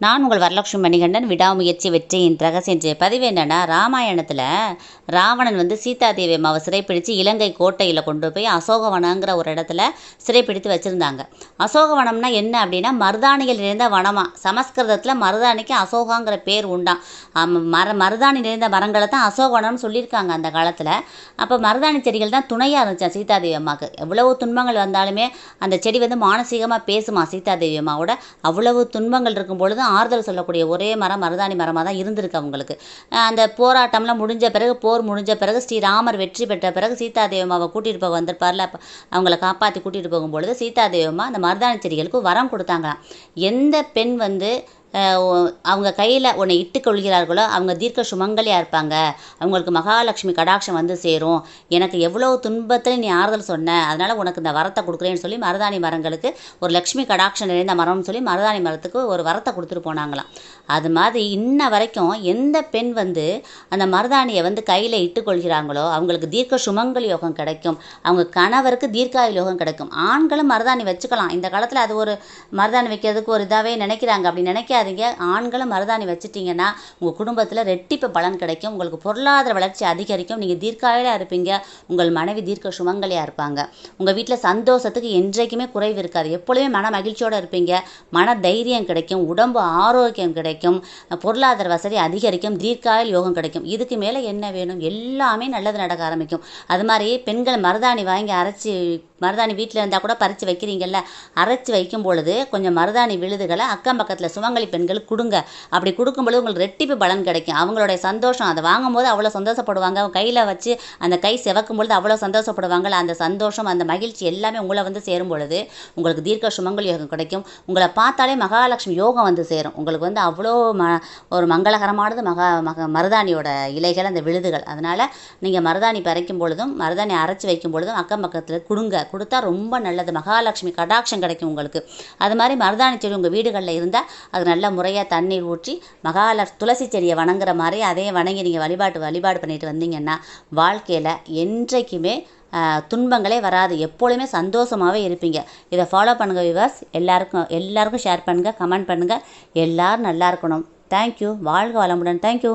நான் உங்கள் வரலட்சுமி மணிகண்டன் விடாமுயற்சி வெற்றியின் ரகசியம் என்ற பதிவு என்னென்னா ராமாயணத்தில் ராவணன் வந்து சீதாதேவி அம்மாவை சிறைப்பிடித்து இலங்கை கோட்டையில் கொண்டு போய் அசோகவனங்கிற ஒரு இடத்துல சிறைப்பிடித்து வச்சுருந்தாங்க. அசோகவனம்னா என்ன அப்படின்னா மருதாணிகள் நிறைந்த வனமா? சமஸ்கிருதத்தில் மருதாணிக்கு அசோகாங்கிற பேர் உண்டாம். மர மருதாணி நிறைந்த மரங்களை தான் அசோகவனம்னு சொல்லியிருக்காங்க அந்த காலத்தில். அப்போ மருதாணி செடிகள் தான் துணையாக இருந்துச்சா சீதாதேவி அம்மாவுக்கு எவ்வளவு துன்பங்கள் வந்தாலுமே அந்த செடி வந்து மானசீகமாக பேசுமா சீதாதேவி அம்மாவோட? அவ்வளவு துன்பங்கள் இருக்கும் பொழுது ஆறுதல் சொல்லக்கூடிய ஒரே மரம் மருதாணி மரமாக தான் இருந்திருக்கு அவங்களுக்கு. அந்த போராட்டம்லாம் முடிஞ்ச பிறகு போர் முடிஞ்ச பிறகு ஸ்ரீராமர் வெற்றி பெற்ற பிறகு சீதாதேவி கூட்டிகிட்டு போக வந்திருப்பார்ல. அப்போ அவங்கள காப்பாற்றி கூட்டிகிட்டு போகும்பொழுது சீதாதேவி அந்த மருதாணி செடிகளுக்கு வரம் கொடுத்தாங்களாம். எந்த பெண் வந்து அவங்க கையில் உன்னை இட்டுக்கொள்கிறார்களோ அவங்க தீர்க்க சுமங்கலியாக இருப்பாங்க. அவங்களுக்கு மகாலட்சுமி கடாட்சம் வந்து சேரும். எனக்கு எவ்வளோ துன்பத்தில் நீ ஆறுதல் சொன்ன. அதனால் உனக்கு இந்த வரத்தை கொடுக்குறேன்னு சொல்லி மருதாணி மரங்களுக்கு ஒரு லக்ஷ்மி கடாட்சம் நிறைந்த மரம்னு சொல்லி மருதாணி மரத்துக்கு ஒரு வரத்தை கொடுத்துட்டு போனாங்களாம். அது மாதிரி இன்ன வரைக்கும் எந்த பெண் வந்து அந்த மருதாணியை வந்து கையில் இட்டுக்கொள்கிறாங்களோ அவங்களுக்கு தீர்க்க சுமங்கல் யோகம் கிடைக்கும். அவங்க கணவருக்கு தீர்க்காயுள் யோகம் கிடைக்கும். ஆண்களும் மருதாணி வச்சுக்கலாம். இந்த காலத்தில் அது ஒரு மருதாணி வைக்கிறதுக்கு ஒரு இதாகவே நினைக்கிறாங்க. அப்படி நினைக்காதீங்க ஆண்களும் மருதாணி வச்சுட்டிங்கன்னா உங்கள் குடும்பத்தில் ரெட்டிப்பு பலன் கிடைக்கும். உங்களுக்கு பொருளாதார வளர்ச்சி அதிகரிக்கும். நீங்கள் தீர்க்காயிலாக இருப்பீங்க. உங்கள் மனைவி தீர்க்க சுமங்கலியாக இருப்பாங்க. உங்கள் வீட்டில் சந்தோஷத்துக்கு என்றைக்குமே குறைவு இருக்காது. எப்பொழுதுமே மன மகிழ்ச்சியோடு இருப்பீங்க. மன தைரியம் கிடைக்கும். உடம்பு ஆரோக்கியம் கிடைக்கும். பொருளாதார வசதி அதிகரிக்கும். தீர்க்காயல் யோகம் கிடைக்கும். இதுக்கு மேலே என்ன வேணும்? எல்லாமே நல்லது நடக்க ஆரம்பிக்கும். அது மாதிரி பெண்கள் மருதாணி வாங்கி அரைச்சி மருதாணி வீட்டில் இருந்தால் கூட பறித்து வைக்கிறீங்கல்ல? அரைச்சி வைக்கும் பொழுது கொஞ்சம் மருதாணி விழுதுகளை அக்கம் பக்கத்தில் சுமங்கலி பெண்களுக்கு கொடுங்க. அப்படி கொடுக்கும் பொழுது உங்களுக்கு ரெட்டிப்பு பலன் கிடைக்கும். அவங்களுடைய சந்தோஷம் அதை வாங்கும்போது அவ்வளோ சந்தோஷப்படுவாங்க. அவங்க கையில் வச்சு அந்த கை செவக்கும் பொழுது அவ்வளோ சந்தோஷப்படுவாங்கல்ல? அந்த சந்தோஷம் அந்த மகிழ்ச்சி எல்லாமே உங்களை வந்து சேரும் பொழுது உங்களுக்கு தீர்க்க சுமங்கல் யோகம் கிடைக்கும். உங்களை பார்த்தாலே மகாலட்சுமி யோகம் வந்து சேரும். உங்களுக்கு வந்து அவ்வளோ ம ஒரு மங்களகரமானது மகா மக மருதாணியோட இலைகள் அந்த விழுதுகள். அதனால் நீங்கள் மருதாணி பறைக்கும் பொழுதும் மருதாணி அரைச்சி வைக்கும் பொழுதும் அக்கம் பக்கத்தில் கொடுங்க. கொடுத்தா ரொம்ப நல்லது. மகாலட்சுமி கடாட்சம் கிடைக்கும் உங்களுக்கு. அது மாதிரி மருதாணி செடி உங்கள் வீடுகளில் இருந்தால் அது நல்ல முறையாக தண்ணீர் ஊற்றி மகாலட்சுமி துளசி செடியை வணங்குற மாதிரி அதே வணங்கி நீங்கள் வழிபாட்டு வழிபாடு பண்ணிட்டு வந்தீங்கன்னா வாழ்க்கையில் என்றைக்குமே துன்பங்களே வராது. எப்பொழுதுமே சந்தோஷமாகவே இருப்பீங்க. இதை ஃபாலோ பண்ணுங்கள் விவர்ஸ் எல்லாருக்கும் எல்லாருக்கும் ஷேர் பண்ணுங்கள் கமெண்ட் பண்ணுங்கள் எல்லோரும் நல்லா இருக்கணும். தேங்க்யூ வாழ்க வளமுடன். தேங்க்யூ